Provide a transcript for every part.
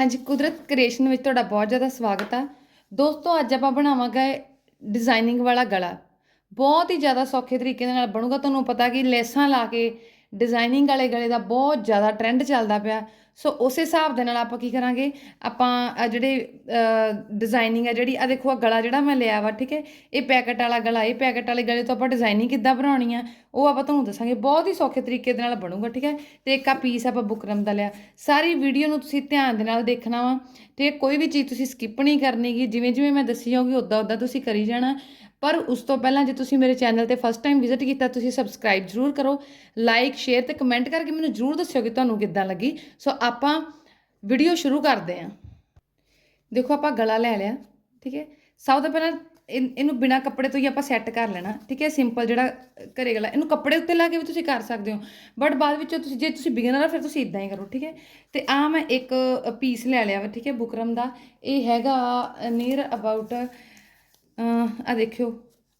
ਹਾਂਜੀ, ਕੁਦਰਤ ਕ੍ਰੀਏਸ਼ਨ ਵਿੱਚ ਤੁਹਾਡਾ ਬਹੁਤ ਜ਼ਿਆਦਾ ਸਵਾਗਤ ਆ। ਦੋਸਤੋ, ਅੱਜ ਆਪਾਂ ਬਣਾਵਾਂਗੇ ਡਿਜ਼ਾਈਨਿੰਗ ਵਾਲਾ ਗਲਾ। ਬਹੁਤ ਹੀ ਜ਼ਿਆਦਾ ਸੌਖੇ ਤਰੀਕੇ ਦੇ ਨਾਲ ਬਣੂਗਾ। ਤੁਹਾਨੂੰ ਪਤਾ ਕਿ ਲੈਸਾਂ ਲਾ ਕੇ ਡਿਜ਼ਾਈਨਿੰਗ ਵਾਲੇ ਗਲੇ ਦਾ ਬਹੁਤ ਜ਼ਿਆਦਾ ਟ੍ਰੈਂਡ ਚੱਲਦਾ ਪਿਆ। ਸੋ ਉਸੇ ਹਿਸਾਬ ਦੇ ਨਾਲ ਆਪਾਂ ਕੀ ਕਰਾਂਗੇ? ਆਪਾਂ ਜਿਹੜੇ ਡਿਜ਼ਾਈਨਿੰਗ ਹੈ ਜਿਹੜੀ ਆ ਦੇਖੋ ਆ ਗਲਾ ਜਿਹੜਾ ਮੈਂ ਲਿਆ ਵਾ, ਠੀਕ ਹੈ? ਇਹ ਪੈਕਟ ਵਾਲਾ ਗਲਾ, ਇਹ ਪੈਕਟ ਵਾਲੇ ਗਲੇ ਤੋਂ ਆਪਾਂ ਡਿਜ਼ਾਈਨਿੰਗ ਕਿੱਦਾਂ ਬਣਾਉਣੀ ਆ, ਉਹ ਆਪਾਂ ਤੁਹਾਨੂੰ ਦੱਸਾਂਗੇ। ਬਹੁਤ ਹੀ ਸੌਖੇ ਤਰੀਕੇ ਦੇ ਨਾਲ ਬਣੂਗਾ, ਠੀਕ ਹੈ? ਤੇ ਇੱਕ ਆ ਪੀਸ ਆਪਾਂ ਬੁਕਰਮ ਦਾ ਲਿਆ। ਸਾਰੀ ਵੀਡੀਓ ਨੂੰ ਤੁਸੀਂ ਧਿਆਨ ਦੇ ਨਾਲ ਦੇਖਣਾ ਵਾ, ਤੇ ਕੋਈ ਵੀ ਚੀਜ਼ ਤੁਸੀਂ ਸਕਿਪ ਨਹੀਂ ਕਰਨੀਗੀ ਜਿਵੇਂ ਜਿਵੇਂ ਮੈਂ ਦੱਸੀ ਜਾਊਗੀ ਉਦਾਂ ਉਦਾਂ ਤੁਸੀਂ ਕਰੀ ਜਾਣਾ। ਪਰ ਉਸ ਤੋਂ ਪਹਿਲਾਂ ਜੇ ਤੁਸੀਂ ਮੇਰੇ ਚੈਨਲ ਤੇ ਫਸਟ ਟਾਈਮ ਵਿਜ਼ਿਟ ਕੀਤਾ ਤੁਸੀਂ ਸਬਸਕ੍ਰਾਈਬ ਜ਼ਰੂਰ ਕਰੋ ਲਾਈਕ ਸ਼ੇਅਰ ਤੇ ਕਮੈਂਟ ਕਰਕੇ ਮੈਨੂੰ ਜ਼ਰੂਰ ਦੱਸਿਓ ਕਿ ਤੁਹਾਨੂੰ ਕਿੱਦਾਂ ਲੱਗੀ। ਸੋ ਆਪਾਂ ਵੀਡੀਓ ਸ਼ੁਰੂ ਕਰਦੇ ਹਾਂ। ਦੇਖੋ ਆਪਾਂ ਗਲਾ ਲੈ ਲਿਆ ਠੀਕ ਹੈ? ਸਭ ਤੋਂ ਪਹਿਲਾਂ ਇਨ- ਇਹਨੂੰ ਬਿਨਾ ਕੱਪੜੇ ਤੋਂ ਹੀ ਆਪਾਂ ਸੈੱਟ ਕਰ ਲੈਣਾ ਠੀਕ ਹੈ? ਸਿੰਪਲ ਜਿਹੜਾ ਅ, ਘਰੇ ਗਲਾ ਇਹਨੂੰ ਕੱਪੜੇ ਉੱਤੇ ਲਾ ਕੇ ਵੀ ਤੁਸੀਂ ਕਰ ਸਕਦੇ ਹੋ। ਬਟ ਬਾਅਦ ਵਿੱਚ ਤੁਸੀਂ ਜੇ ਤੁਸੀਂ ਬਿਗਨਰ ਆ ਫਿਰ ਤੁਸੀਂ ਇਦਾਂ ਹੀ ਕਰੋ ਠੀਕ ਹੈ? ਤੇ ਆ ਮੈਂ ਇੱਕ ਪੀਸ ਲੈ ਲਿਆ ਵਾ ਠੀਕ ਹੈ? ਬੁਕਰਮ ਦਾ। ਇਹ ਹੈਗਾ ਨੀਅਰ ਅਬਾਊਟ ਆ ਦੇਖਿਓ।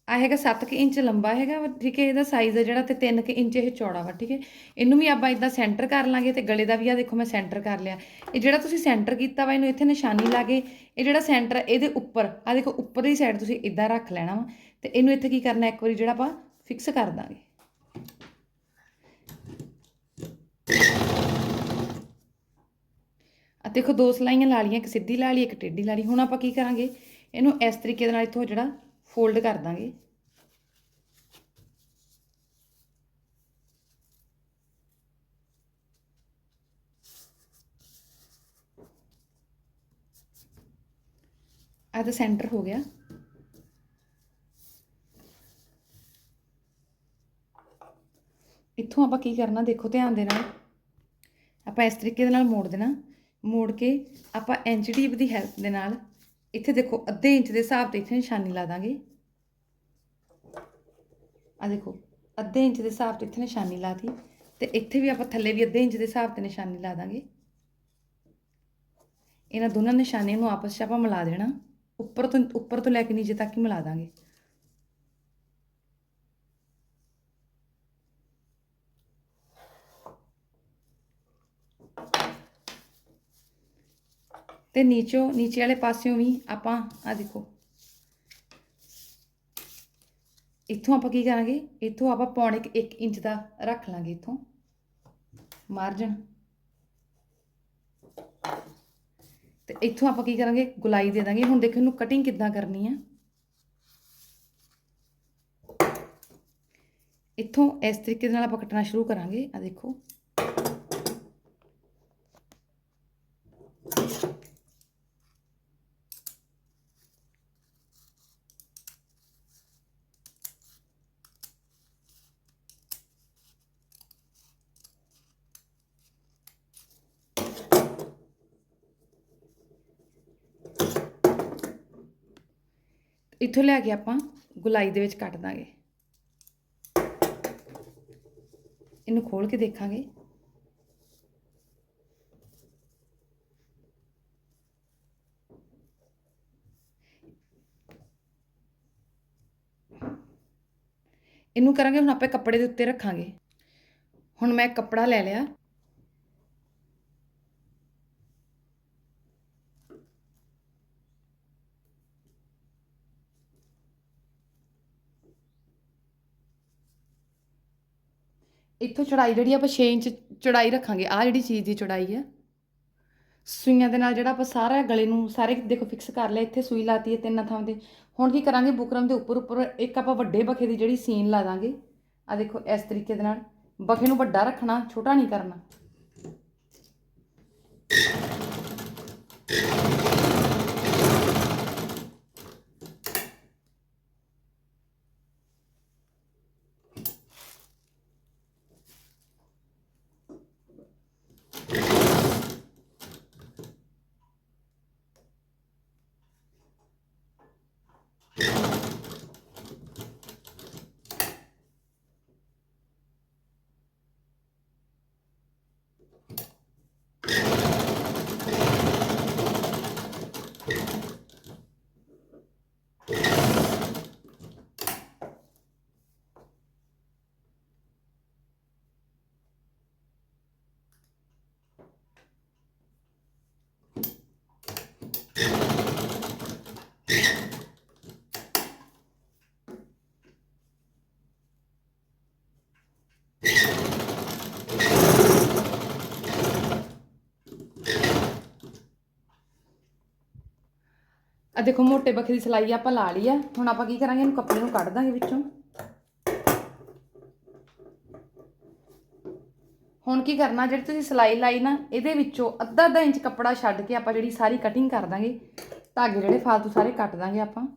ਆ ਹੈਗਾ 7 ਕਿ ਇੰਚ ਲੰਬਾ ਹੈਗਾ ਵਾ, ਠੀਕ ਹੈ ਇਹਦਾ ਸਾਈਜ਼ ਹੈ ਜਿਹੜਾ ਤੇ 3 ਕਿ ਇੰਚ ਇਹ ਚੌੜਾ ਵਾ ਠੀਕ ਹੈ। ਇਹਨੂੰ ਵੀ ਆਪਾਂ ਇਦਾਂ ਸੈਂਟਰ ਕਰ ਲਾਂਗੇ ਤੇ ਗਲੇ ਦਾ ਵੀ ਆ ਦੇਖੋ ਮੈਂ ਸੈਂਟਰ ਕਰ ਲਿਆ। ਇਹ ਜਿਹੜਾ ਤੁਸੀਂ ਸੈਂਟਰ ਕੀਤਾ ਵਾ ਇਹਨੂੰ ਇੱਥੇ ਨਿਸ਼ਾਨੀ ਲਾ ਕੇ ਇਹ ਜਿਹੜਾ ਸੈਂਟਰ ਇਹਦੇ ਉੱਪਰ ਆ ਦੇਖੋ ਉੱਪਰ ਉੱਪਰਲੀ ਸਾਈਡ ਤੁਸੀਂ ਇਦਾਂ ਰੱਖ ਲੈਣਾ ਵਾ ਤੇ ਇਹਨੂੰ ਇੱਥੇ ਕੀ ਕਰਨਾ ਇੱਕ ਵਾਰੀ ਜਿਹੜਾ ਆਪਾਂ ਫਿਕਸ ਕਰ ਦਾਂਗੇ। ਆ ਦੇਖੋ ਦੋ ਸਲਾਈਆਂ ਲਾ ਲਈਆਂ ਇੱਕ ਸਿੱਧੀ ਲਾ ਲਈ ਇੱਕ ਟੇਢੀ ਲਾ ਲਈ। ਹੁਣ ਆਪਾਂ ਕੀ ਕਰਾਂਗੇ? ਇਹਨੂੰ ਇਸ ਤਰੀਕੇ ਦੇ ਨਾਲ ਇੱਥੋਂ ਜਿਹੜਾ ਫੋਲਡ ਕਰ ਦਾਂਗੇ। ਆ ਤਾਂ ਸੈਂਟਰ ਹੋ ਗਿਆ। ਇੱਥੋਂ ਆਪਾਂ ਕੀ ਕਰਨਾ, ਦੇਖੋ ਧਿਆਨ ਦੇ ਨਾਲ ਆਪਾਂ ਇਸ ਤਰੀਕੇ ਦੇ ਨਾਲ ਮੋੜ ਦੇਣਾ। ਮੋੜ ਕੇ ਆਪਾਂ ਇੰਚ ਟੇਪ ਦੀ ਹੈਲਪ ਦੇ ਨਾਲ ਇੱਥੇ ਦੇਖੋ, ਅੱਧੇ ਇੰਚ ਦੇ ਹਿਸਾਬ ਤੇ ਇੱਥੇ ਨਿਸ਼ਾਨੀ ਲਾ ਦਾਂਗੇ। ਆ ਦੇਖੋ, ਅੱਧੇ ਇੰਚ ਦੇ ਹਿਸਾਬ ਤੇ ਇੱਥੇ ਨਿਸ਼ਾਨੀ ਲਾਤੀ ਤੇ ਇੱਥੇ ਵੀ ਆਪਾਂ ਥੱਲੇ ਵੀ ਅੱਧੇ ਇੰਚ ਦੇ ਹਿਸਾਬ ਤੇ ਨਿਸ਼ਾਨੀ ਲਾ ਦਾਂਗੇ। ਇਹਨਾਂ ਦੋਨਾਂ ਨਿਸ਼ਾਨੀਆਂ ਨੂੰ ਆਪਸ 'ਚ ਆਪਾਂ ਮਿਲਾ ਦੇਣਾ। ਉੱਪਰ ਤੋਂ ਉੱਪਰ ਤੋਂ ਲੈ ਕੇ ਨੀਚੇ ਤੱਕ ਹੀ ਮਿਲਾ ਦਾਂਗੇ। ਤੇ ਨੀਚੋਂ, ਨੀਚੇ ਵਾਲੇ ਪਾਸਿਓਂ ਵੀ ਆਪਾਂ ਆ ਦੇਖੋ। ਇੱਥੋਂ ਆਪਾਂ ਕੀ ਕਰਾਂਗੇ? ਇੱਥੋਂ ਆਪਾਂ ਪੌਣੇ 1 ਇੰਚ ਦਾ ਰੱਖ ਲਾਂਗੇ ਇੱਥੋਂ। ਮਾਰਜਨ ਤੇ ਇੱਥੋਂ ਆਪਾਂ ਕੀ ਕਰਾਂਗੇ? ਗੁਲਾਈ ਦੇ ਦਾਂਗੇ। ਹੁਣ ਦੇਖੋ ਇਹਨੂੰ ਕਟਿੰਗ ਕਿੱਦਾਂ ਕਰਨੀ ਆ। ਇੱਥੋਂ ਇਸ ਤਰੀਕੇ ਦੇ ਨਾਲ ਆਪਾਂ ਕੱਟਣਾ ਸ਼ੁਰੂ ਕਰਾਂਗੇ। ਆ ਦੇਖੋ। ਇੱਥੋਂ ਲੈ ਕੇ ਆਪਾਂ ਗੁਲਾਈ ਦੇ ਵਿੱਚ ਕੱਟ ਦਾਂਗੇ। ਇਹਨੂੰ ਖੋਲ ਕੇ ਦੇਖਾਂਗੇ। ਇਹਨੂੰ ਕਰਾਂਗੇ, ਹੁਣ ਆਪਾਂ ਕੱਪੜੇ ਦੇ ਉੱਤੇ ਰੱਖਾਂਗੇ। ਹੁਣ ਮੈਂ ਕੱਪੜਾ ਲੈ ਲਿਆ। ਇੱਥੋਂ ਚੜਾਈ ਜਿਹੜੀ ਆਪਾਂ 6 ਇੰਚ ਚੜਾਈ ਰੱਖਾਂਗੇ ਆ ਜਿਹੜੀ ਚੀਜ਼ ਦੀ ਚੜਾਈ ਹੈ ਸੂਈਆਂ ਦੇ ਨਾਲ ਜਿਹੜਾ ਆਪਾਂ ਸਾਰਾ ਗਲੇ ਨੂੰ ਸਾਰੇ ਦੇਖੋ ਫਿਕਸ ਕਰ ਲਿਆ, ਇੱਥੇ ਸੂਈ ਲਾਤੀ ਹੈ ਤਿੰਨਾਂ ਥਾਂ ਤੇ। ਹੁਣ ਕੀ ਕਰਾਂਗੇ, ਬੁਕਰਮ ਦੇ ਉੱਪਰ ਉੱਪਰ ਇੱਕ ਆਪਾਂ ਵੱਡੇ ਬਖੇ ਦੀ ਜਿਹੜੀ ਸੀਨ ਲਾ ਦਾਂਗੇ। ਆ ਦੇਖੋ ਇਸ ਤਰੀਕੇ ਦੇ ਨਾਲ, ਬਖੇ ਨੂੰ ਵੱਡਾ ਰੱਖਣਾ, ਛੋਟਾ ਨਹੀਂ ਕਰਨਾ। ਦੇਖੋ ਮੋਟੇ ਬੱਖੇ ਦੀ ਸਲਾਈ ਆਪਾਂ ਲਾ ਲਈ ਆ। ਹੁਣ ਆਪਾਂ ਕੀ ਕਰਾਂਗੇ? ਇਹਨੂੰ ਕੱਪੜੇ ਨੂੰ ਕੱਢ ਦਾਂਗੇ ਵਿੱਚੋਂ। ਹੁਣ ਕੀ ਕਰਨਾ? ਜਿਹੜੀ ਤੁਸੀਂ ਸਲਾਈ ਲਾਈ ਨਾ, ਇਹਦੇ ਵਿੱਚੋਂ ਅੱਧਾ ਅੱਧਾ ਇੰਚ ਕੱਪੜਾ ਛੱਡ ਕੇ ਆਪਾਂ ਜਿਹੜੀ ਸਾਰੀ ਕਟਿੰਗ ਕਰ ਦਾਂਗੇ। ਧਾਗੇ ਜਿਹੜੇ ਫਾਲਤੂ ਸਾਰੇ ਕੱਟ ਦਾਂਗੇ ਆਪਾਂ।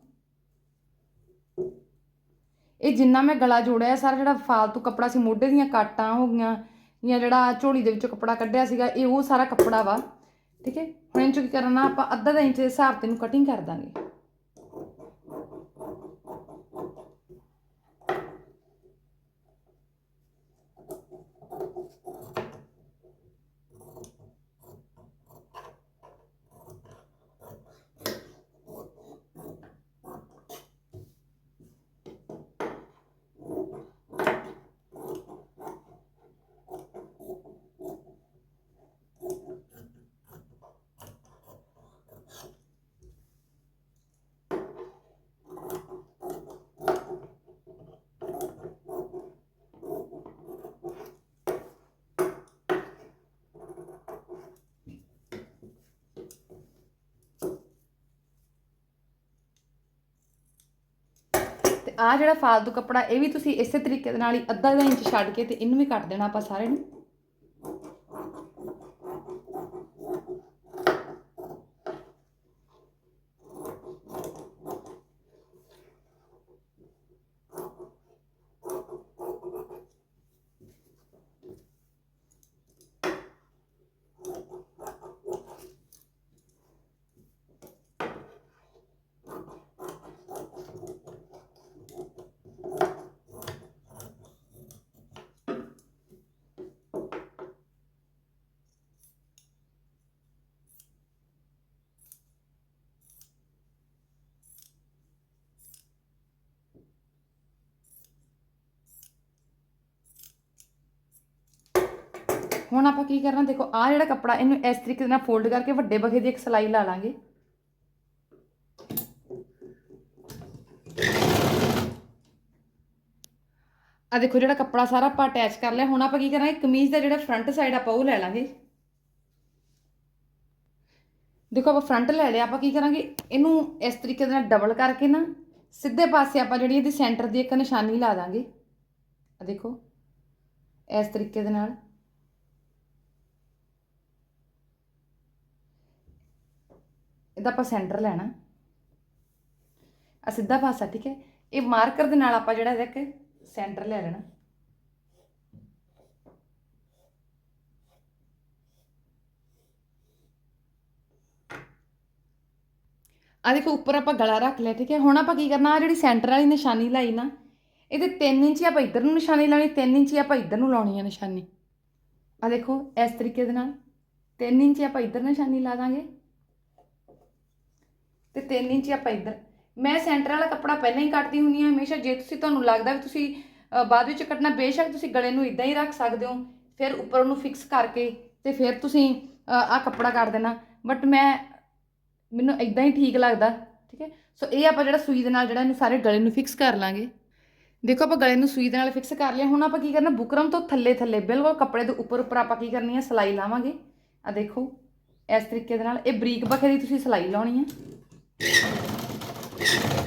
ਇਹ ਜਿੰਨਾ ਮੈਂ ਗਲਾ ਜੋੜਿਆ, ਸਾਰਾ ਜਿਹੜਾ ਫਾਲਤੂ ਕੱਪੜਾ ਸੀ, ਮੋਢੇ ਦੀਆਂ ਕਾਟਾਂ ਹੋ ਗਈਆਂ, ਜਾਂ ਜਿਹੜਾ ਝੋਲੀ ਦੇ ਵਿੱਚੋਂ ਕੱਪੜਾ ਕੱਢਿਆ ਸੀਗਾ, ਇਹ ਉਹ ਸਾਰਾ ਕੱਪੜਾ ਵਾ। ਠੀਕ ਹੈ ਹੁਣ ਇਹ 'ਚੋਂ ਕੀ ਕਰਨਾ ਆਪਾਂ ਅੱਧਾ ਅੱਧਾ ਇੰਚ ਦੇ ਹਿਸਾਬ ਤੇ ਇਹਨੂੰ ਕਟਿੰਗ ਕਰ ਦਾਂਗੇ ਆ ਜਿਹੜਾ ਫਾਲਤੂ ਕੱਪੜਾ, ਇਹ ਵੀ ਤੁਸੀਂ ਇਸੇ ਤਰੀਕੇ ਦੇ ਨਾਲ ਹੀ ਅੱਧਾ ਅੱਧਾ ਇੰਚ ਛੱਡ ਕੇ ਤੇ ਇਹਨੂੰ ਵੀ ਕੱਟ ਦੇਣਾ ਆਪਾਂ ਸਾਰੇ ਨੂੰ। ਹੁਣ ਆਪਾਂ ਕੀ ਕਰਨਾ, ਦੇਖੋ ਆ ਜਿਹੜਾ ਕੱਪੜਾ, ਇਹਨੂੰ ਇਸ ਤਰੀਕੇ ਦੇ ਨਾਲ ਫੋਲਡ ਕਰਕੇ ਵੱਡੇ ਬਖੇ ਦੀ ਇੱਕ ਸਲਾਈ ਲਾ ਲਾਂਗੇ। ਆ ਦੇਖੋ, ਜਿਹੜਾ ਕੱਪੜਾ ਸਾਰਾ ਆਪਾਂ ਅਟੈਚ ਕਰ ਲਿਆ, ਹੁਣ ਆਪਾਂ ਕੀ ਕਰਾਂਗੇ, ਕਮੀਜ਼ ਦਾ ਜਿਹੜਾ ਫਰੰਟ ਸਾਈਡ ਆਪਾਂ ਉਹ ਲੈ ਲਾਂਗੇ। ਦੇਖੋ, ਆਪਾਂ ਫਰੰਟ ਲੈ ਲਿਆ, ਆਪਾਂ ਕੀ ਕਰਾਂਗੇ, ਇਹਨੂੰ ਇਸ ਤਰੀਕੇ ਦੇ ਨਾਲ ਡਬਲ ਕਰਕੇ ਨਾ, ਸਿੱਧੇ ਪਾਸੇ ਆਪਾਂ ਜਿਹੜੀ ਇਹਦੀ ਸੈਂਟਰ ਦੀ ਇੱਕ ਨਿਸ਼ਾਨੀ ਲਾ ਦਾਂਗੇ। ਆ ਦੇਖੋ, ਇਸ ਤਰੀਕੇ ਦੇ ਨਾਲ। ਇਹਦਾ ਆਪਾਂ ਸੈਂਟਰ ਲੈਣਾ। ਆ ਸਿੱਧਾ ਪਾਸਾ ਠੀਕ ਹੈ? ਇਹ ਮਾਰਕਰ ਦੇ ਨਾਲ ਆਪਾਂ ਜਿਹੜਾ ਇਹਦਾ ਇੱਕ ਸੈਂਟਰ ਲੈ ਲੈਣਾ। ਆ ਦੇਖੋ, ਉੱਪਰ ਆਪਾਂ ਗਲਾ ਰੱਖ ਲਿਆ, ਠੀਕ ਹੈ? ਹੁਣ ਆਪਾਂ ਕੀ ਕਰਨਾ ਆ ਜਿਹੜੀ ਸੈਂਟਰ ਵਾਲੀ ਨਿਸ਼ਾਨੀ ਲਾਈ ਨਾ, ਇਹਦੇ 3 ਇੰਚ ਆਪਾਂ ਇੱਧਰ ਨੂੰ ਨਿਸ਼ਾਨੀ ਲਾਉਣੀ 3 ਇੰਚ ਆਪਾਂ ਇੱਧਰ ਨੂੰ ਲਾਉਣੀ ਆ ਨਿਸ਼ਾਨੀ। ਆ ਦੇਖੋ, ਇਸ ਤਰੀਕੇ ਦੇ ਨਾਲ 3 ਇੰਚ ਆਪਾਂ ਇੱਧਰ ਨਿਸ਼ਾਨੀ ਲਾ ਦਾਂਗੇ। ਤੇ 3 ਇੰਚ ਆਪਾਂ ਇੱਧਰ। ਮੈਂ ਸੈਂਟਰ ਵਾਲਾ ਕੱਪੜਾ ਪਹਿਲਾਂ ਹੀ ਕੱਟਦੀ ਹੁੰਦੀ ਹਾਂ ਹਮੇਸ਼ਾ। ਜੇ ਤੁਸੀਂ ਤੁਹਾਨੂੰ ਲੱਗਦਾ ਵੀ ਤੁਸੀਂ ਬਾਅਦ ਵਿੱਚ ਕੱਟਣਾ, ਬੇਸ਼ੱਕ ਤੁਸੀਂ ਗਲੇ ਨੂੰ ਇਦਾਂ ਹੀ ਰੱਖ ਸਕਦੇ ਹੋ, ਫਿਰ ਉੱਪਰ ਉਹਨੂੰ ਫਿਕਸ ਕਰਕੇ ਤੇ ਫਿਰ ਤੁਸੀਂ ਆ ਕੱਪੜਾ ਕੱਟ ਦੇਣਾ। ਬਟ ਮੈਂ, ਮੈਨੂੰ ਇਦਾਂ ਹੀ ਠੀਕ ਲੱਗਦਾ, ਠੀਕ ਹੈ? ਸੋ ਇਹ ਆਪਾਂ ਜਿਹੜਾ ਸੂਈ ਦੇ ਨਾਲ ਜਿਹੜਾ ਇਹਨੂੰ ਸਾਰੇ ਗਲੇ ਨੂੰ ਫਿਕਸ ਕਰ ਲਾਂਗੇ। ਦੇਖੋ ਆਪਾਂ ਗਲੇ ਨੂੰ ਸੂਈ ਦੇ ਨਾਲ ਫਿਕਸ ਕਰ ਲਿਆ। ਹੁਣ ਆਪਾਂ ਕੀ ਕਰਨਾ, ਬੁਕਰਮ ਤੋਂ ਥੱਲੇ ਥੱਲੇ, ਬਿਲਕੁਲ ਕੱਪੜੇ ਦੇ ਉੱਪਰ ਉੱਪਰ ਆਪਾਂ ਕੀ ਕਰਨੀ ਹੈ, ਸਲਾਈ ਲਾਵਾਂਗੇ। ਆ ਦੇਖੋ, ਇਸ ਤਰੀਕੇ ਦੇ ਨਾਲ, ਇਹ ਬਰੀਕ ਬਖੇ ਦੀ ਤੁਸੀਂ ਸਲਾਈ ਲਾਉਣੀ ਹੈ। Yeah.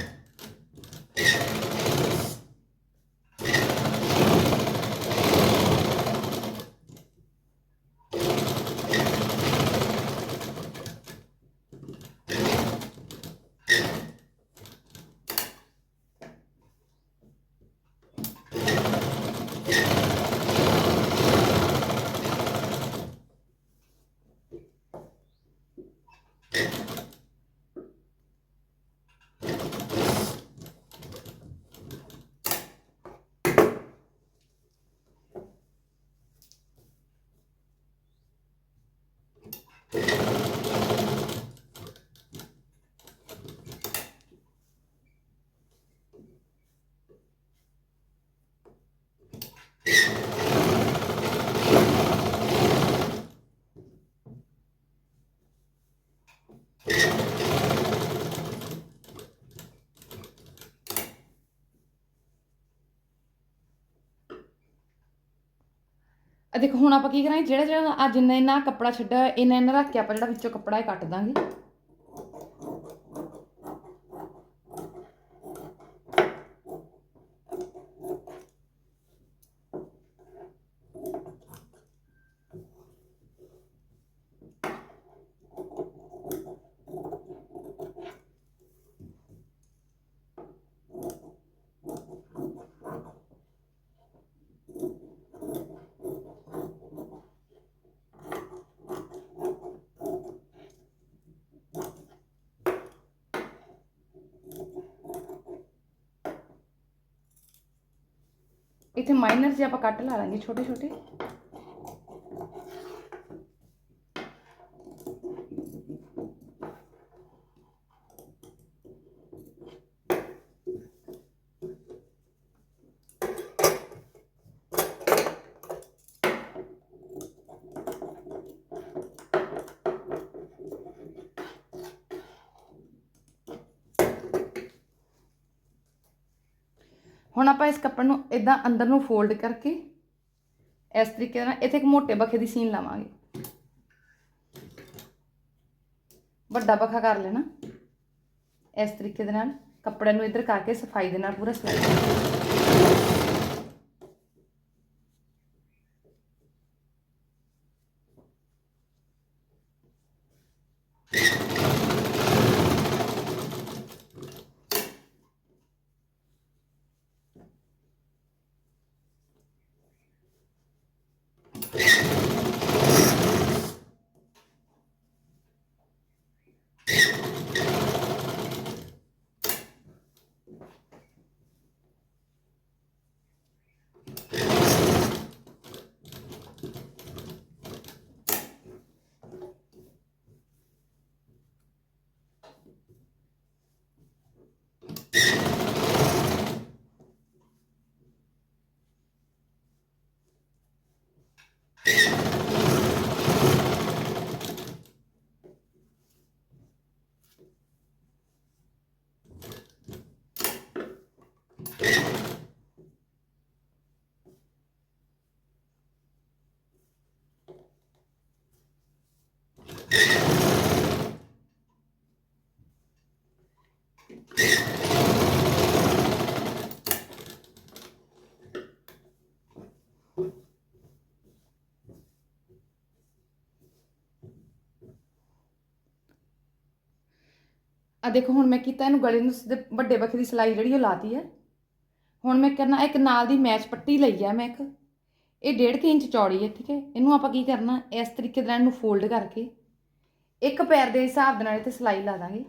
ਆ ਦੇਖੋ ਹੁਣ ਆਪਾਂ ਕੀ ਕਰਾਂਗੇ ਜਿਹੜਾ ਜਿਹੜਾ ਅੱਜ ਇੰਨਾ ਇੰਨਾ ਕੱਪੜਾ ਛੱਡਿਆ ਹੋਇਆ, ਇੰਨਾ ਇੰਨਾ ਰੱਖ ਕੇ ਆਪਾਂ ਜਿਹੜਾ ਵਿੱਚੋਂ ਕੱਪੜਾ ਇਹ ਕੱਟ ਦਾਂਗੇ। ਇੱਥੇ ਮਾਈਨਰ ਜੇ ਆਪਾਂ ਕੱਟ ਲਾ ਲਾਂਗੇ ਛੋਟੇ ਛੋਟੇ ਹੁਣ ਆਪਾਂ ਇਸ ਕੱਪੜ ਨੂੰ ਇਦਾਂ ਅੰਦਰ ਨੂੰ ਫੋਲਡ ਕਰਕੇ ਇਸ ਤਰੀਕੇ ਨਾਲ ਇੱਥੇ ਇੱਕ ਮੋਟੇ ਬਖੇ ਦੀ ਸੀਨ ਲਾਵਾਂਗੇ। ਵੱਡਾ ਬਖਾ ਕਰ ਲੈਣਾ। ਇਸ ਤਰੀਕੇ ਦੇ ਨਾਲ ਕੱਪੜੇ ਨੂੰ ਇੱਧਰ ਕਰਕੇ ਸਫ਼ਾਈ ਦੇ ਨਾਲ ਪੂਰਾ ਸਿਲਾਈ ਆ ਦੇਖੋ, ਹੁਣ ਮੈਂ ਕੀਤਾ ਇਹਨੂੰ ਗਲੇ ਨੂੰ ਸਿੱਧੇ ਵੱਡੇ ਬਖੇ ਦੀ ਸਿਲਾਈ ਜਿਹੜੀ ਉਹ ਲਾਤੀ ਹੈ। ਹੁਣ ਮੈਂ ਕਰਨਾ, ਇੱਕ ਨਾਲ ਦੀ ਮੈਚ ਪੱਟੀ ਲਈ ਆ ਮੈਂ ਇੱਕ। ਇਹ 1.5 ਇੰਚ ਚੌੜੀ ਹੈ, ਠੀਕ ਹੈ। ਇਹਨੂੰ ਆਪਾਂ ਕੀ ਕਰਨਾ, ਇਸ ਤਰੀਕੇ ਦੇ ਨਾਲ ਇਹਨੂੰ ਫੋਲਡ ਕਰਕੇ ਇੱਕ ਪੈਰ ਦੇ ਹਿਸਾਬ ਦੇ ਨਾਲ ਇਹ ਇੱਥੇ ਸਿਲਾਈ ਲਾ ਦਾਂਗੇ।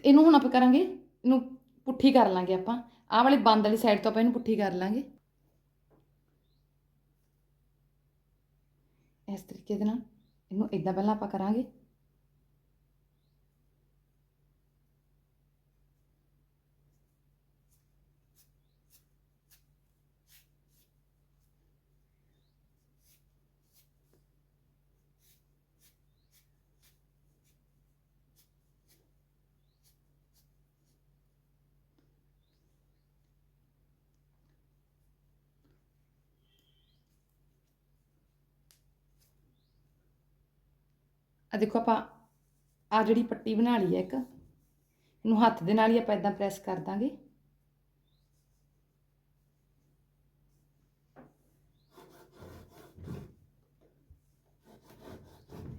ਤੇ ਇਹਨੂੰ ਹੁਣ ਆਪਾਂ ਕਰਾਂਗੇ, ਇਹਨੂੰ ਪੁੱਠੀ ਕਰ ਲਾਂਗੇ ਆਪਾਂ। ਆਹ ਵਾਲੀ ਬੰਦ ਵਾਲੀ ਸਾਈਡ ਤੋਂ ਆਪਾਂ ਇਹਨੂੰ ਪੁੱਠੀ ਕਰ ਲਾਂਗੇ। ਇਸ ਤਰੀਕੇ ਦੇ ਨਾਲ ਇਹਨੂੰ ਇਦਾਂ ਪਹਿਲਾਂ ਆਪਾਂ ਕਰਾਂਗੇ। ਆ ਦੇਖੋ ਆਪਾਂ ਆ ਜਿਹੜੀ ਪੱਟੀ ਬਣਾ ਲਈ ਹੈ ਇੱਕ, ਇਹਨੂੰ ਹੱਥ ਦੇ ਨਾਲ ਹੀ ਆਪਾਂ ਇਦਾਂ ਪ੍ਰੈਸ ਕਰ ਦਾਂਗੇ।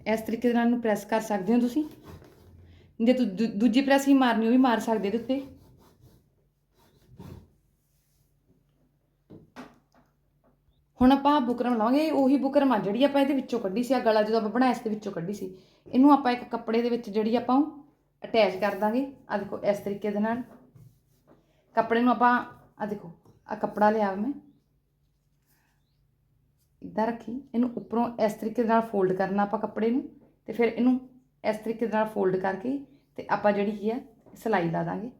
ਇਸ ਤਰੀਕੇ ਦੇ ਨਾਲ ਇਹਨੂੰ ਪ੍ਰੈਸ ਕਰ ਸਕਦੇ ਹੋ ਤੁਸੀਂ। ਜੇ ਤੂੰ ਦੂ- ਦੂਜੀ ਪ੍ਰੈਸ ਹੀ ਮਾਰਨੀ, ਉਹ ਵੀ ਮਾਰ ਸਕਦੇ ਇਹਦੇ ਉੱਤੇ। ਹੁਣ ਆਪਾਂ ਬੁਕਰਮ ਲਾਵਾਂਗੇ, ਉਹੀ ਬੁਕਰਮ ਆ ਜਿਹੜੀ ਆਪਾਂ ਇਹਦੇ ਵਿੱਚੋਂ ਕੱਢੀ ਸੀ ਆ ਗਲਾ ਜਦੋਂ ਆਪਾਂ ਬਣਾਇਆ ਸੀ ਦੇ ਵਿੱਚੋਂ ਕੱਢੀ ਸੀ। ਇਹਨੂੰ ਆਪਾਂ ਇੱਕ ਕੱਪੜੇ ਦੇ ਵਿੱਚ ਜਿਹੜੀ ਆਪਾਂ ਅਟੈਚ ਕਰ ਦਾਂਗੇ। ਆ ਦੇਖੋ, ਇਸ ਤਰੀਕੇ ਦੇ ਨਾਲ। ਕੱਪੜੇ ਨੂੰ ਆਪਾਂ ਆ ਦੇਖੋ ਆ ਕੱਪੜਾ ਲਿਆ ਮੈਂ। ਇਦਾਂ ਰੱਖੀ, ਇਹਨੂੰ ਉੱਪਰੋਂ ਇਸ ਤਰੀਕੇ ਦੇ ਨਾਲ ਫੋਲਡ ਕਰਨਾ ਆਪਾਂ ਕੱਪੜੇ ਨੂੰ, ਤੇ ਫਿਰ ਇਹਨੂੰ ਇਸ ਤਰੀਕੇ ਦੇ ਨਾਲ ਫੋਲਡ ਕਰਕੇ ਤੇ ਆਪਾਂ ਜਿਹੜੀ ਕੀ ਹੈ ਸਿਲਾਈ ਲਾ ਦਾਂਗੇ।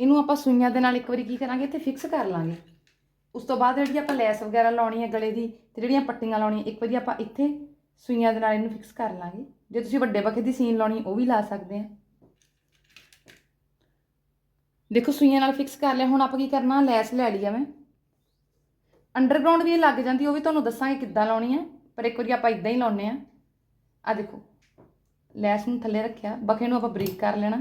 ਇਹਨੂੰ ਆਪਾਂ ਸੂਈਆਂ ਦੇ ਨਾਲ ਇੱਕ ਵਾਰੀ ਕੀ ਕਰਾਂਗੇ, ਇੱਥੇ ਫਿਕਸ ਕਰ ਲਾਂਗੇ। ਉਸ ਤੋਂ ਬਾਅਦ ਜਿਹੜੀ ਆਪਾਂ ਲੈਸ ਵਗੈਰਾ ਲਾਉਣੀ ਹੈ ਗਲੇ ਦੀ, ਤੇ ਜਿਹੜੀਆਂ ਪੱਟੀਆਂ ਲਾਉਣੀਆਂ, ਇੱਕ ਵਾਰੀ ਆਪਾਂ ਇੱਥੇ ਸੂਈਆਂ ਦੇ ਨਾਲ ਇਹਨੂੰ ਫਿਕਸ ਕਰ ਲਾਂਗੇ। ਜੇ ਤੁਸੀਂ ਵੱਡੇ ਬਖੇ ਦੀ ਸੀਨ ਲਾਉਣੀ, ਉਹ ਵੀ ਲਾ ਸਕਦੇ ਆ ਦੇਖੋ, ਸੂਈਆਂ ਨਾਲ ਫਿਕਸ ਕਰ ਲਿਆ, ਹੁਣ ਆਪਾਂ ਕੀ ਕਰਨਾ, ਲੈਸ ਲੈ ਲਈ ਆ ਮੈਂ। ਅੰਡਰਗਰਾਉਂਡ ਵੀ ਇਹ ਲੱਗ ਜਾਂਦੀ, ਉਹ ਵੀ ਤੁਹਾਨੂੰ ਦੱਸਾਂਗੇ ਕਿੱਦਾਂ ਲਾਉਣੀ ਹੈ, ਪਰ ਇੱਕ ਵਾਰੀ ਆਪਾਂ ਇਦਾਂ ਹੀ ਲਾਉਨੇ ਆ ਆ ਦੇਖੋ, ਲੈਸ ਨੂੰ ਥੱਲੇ ਰੱਖਿਆ ਬਖੇ ਨੂੰ ਆਪਾਂ ਬਰੀਕ ਕਰ ਲੈਣਾ।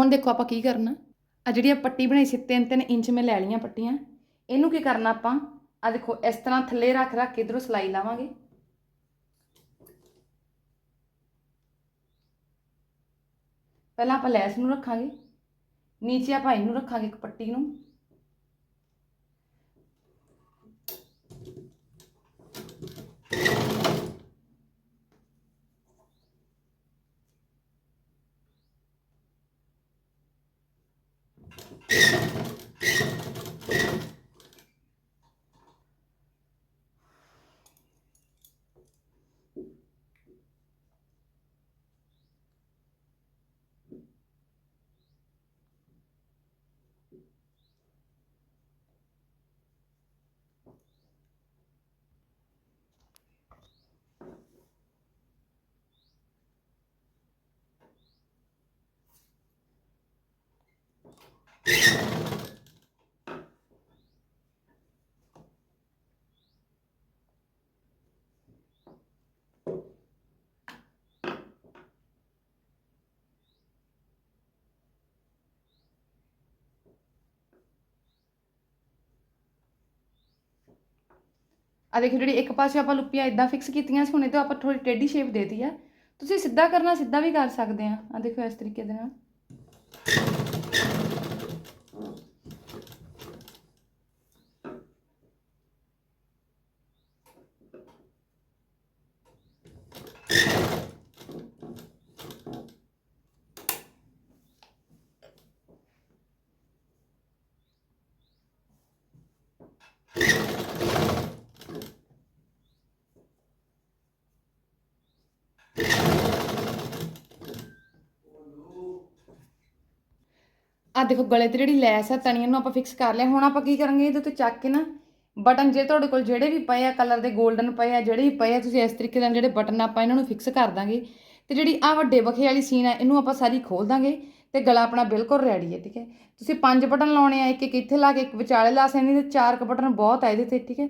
ਹੁਣ ਦੇਖੋ ਆਪਾਂ ਕੀ ਕਰਨਾ। ਆ ਜਿਹੜੀ ਆ ਪੱਟੀ ਬਣਾਈ ਸੀ 3-3 ਇੰਚ ਮੈਂ ਲੈ ਲਈਆਂ ਪੱਟੀਆਂ। ਇਹਨੂੰ ਕੀ ਕਰਨਾ ਆਪਾਂ? ਆ ਦੇਖੋ, ਇਸ ਤਰ੍ਹਾਂ ਥੱਲੇ ਰੱਖ ਰੱਖ ਕੇ ਇਧਰੋਂ ਸਲਾਈ ਲਾਵਾਂਗੇ। ਪਹਿਲਾਂ ਆਪਾਂ ਲੈਸ ਨੂੰ ਰੱਖਾਂਗੇ। ਨੀਚੇ ਆਪਾਂ ਇਹਨੂੰ ਰੱਖਾਂਗੇ ਇੱਕ ਪੱਟੀ ਨੂੰ। ਆ ਦੇਖੋ ਜਿਹੜੀ ਇੱਕ ਪਾਸੇ ਆਪਾਂ ਲੁੱਪੀਆਂ ਇਦਾਂ ਫਿਕਸ ਕੀਤੀਆਂ ਸੀ, ਹੁਣ ਇਹ ਆਪਾਂ ਥੋੜੀ ਟੇਢੀ ਸ਼ੇਪ ਦੇਤੀ ਆ। ਤੁਸੀਂ ਸਿੱਧਾ ਕਰਨਾ, ਸਿੱਧਾ ਵੀ ਕਰ ਸਕਦੇ ਆ। ਆ ਦੇਖੋ ਇਸ ਤਰੀਕੇ ਦੇ ਨਾਲ। ਆ ਦੇਖੋ ਗਲੇ ਤੇ ਜਿਹੜੀ ਲੈਸ ਹੈ ਤਣੀਆਂ ਨੂੰ ਆਪਾਂ ਫਿਕਸ ਕਰ ਲਿਆ। ਹੁਣ ਆਪਾਂ ਕੀ ਕਰਾਂਗੇ ਇਹਦੇ ਤੋਂ ਚੱਕ ਕੇ ਨਾ ਬਟਨ ਜੇ ਤੁਹਾਡੇ ਕੋਲ ਜਿਹੜੇ ਵੀ ਪਏ ਆ ਕਲਰ ਦੇ 골ਡਨ ਪਏ ਆ, ਜਿਹੜੇ ਵੀ ਪਏ ਆ, ਤੁਸੀਂ ਇਸ ਤਰੀਕੇ ਨਾਲ ਜਿਹੜੇ ਬਟਨ ਆਪਾਂ ਇਹਨਾਂ ਨੂੰ ਫਿਕਸ ਕਰ ਦਾਂਗੇ। ਤੇ ਜਿਹੜੀ ਆ ਵੱਡੇ ਬਖੇ ਵਾਲੀ ਸੀਨ ਆ, ਇਹਨੂੰ ਆਪਾਂ ਸਾਰੀ ਖੋਲ ਦਾਂਗੇ ਤੇ ਗਲਾ ਆਪਣਾ ਬਿਲਕੁਲ ਰੈਡੀ ਹੈ ਠੀਕ ਹੈ? ਤੁਸੀਂ ਪੰਜ ਬਟਨ ਲਾਉਣੇ ਆ ਇੱਕ ਇੱਕ ਇੱਥੇ ਲਾ ਕੇ, ਇੱਕ ਵਿਚਾਲੇ ਲਾ ਸਕਦੇ ਤੇ ਚਾਰ ਕ ਬਟਨ ਬਹੁਤ ਆ ਇਹਦੇ ਤੇ, ਠੀਕ ਹੈ?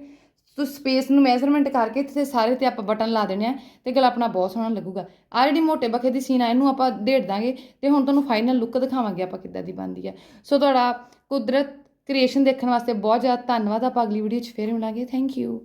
ਤੁਸੀਂ ਸਪੇਸ ਨੂੰ ਮੈਜ਼ਰਮੈਂਟ ਕਰਕੇ ਇੱਥੇ ਸਾਰੇ ਤੇ ਆਪਾਂ ਬਟਨ ਲਾ ਦੇਣੇ ਆ ਤੇ ਗਲਾ ਆਪਣਾ ਬਹੁਤ ਸੋਹਣਾ ਲੱਗੂਗਾ। ਆ ਜਿਹੜੀ ਮੋਟੇ ਬਖੇ ਦੀ ਸੀਨ ਆ, ਇਹਨੂੰ ਆਪਾਂ ਢੇੜ ਦਾਂਗੇ ਤੇ ਹੁਣ ਤੁਹਾਨੂੰ ਫਾਈਨਲ ਲੁੱਕ ਦਿਖਾਵਾਂਗੇ ਆਪਾਂ ਕਿੱਦਾਂ ਦੀ ਬਣਦੀ ਆ। ਸੋ ਤੁਹਾਡਾ ਕੁਦਰਤ ਕ੍ਰੀਏਸ਼ਨ ਦੇਖਣ ਵਾਸਤੇ ਬਹੁਤ ਜ਼ਿਆਦਾ ਧੰਨਵਾਦ, ਆਪਾਂ ਅਗਲੀ ਵੀਡੀਓ 'ਚ ਫੇਰ ਮਿਲਾਂਗੇ। Thank you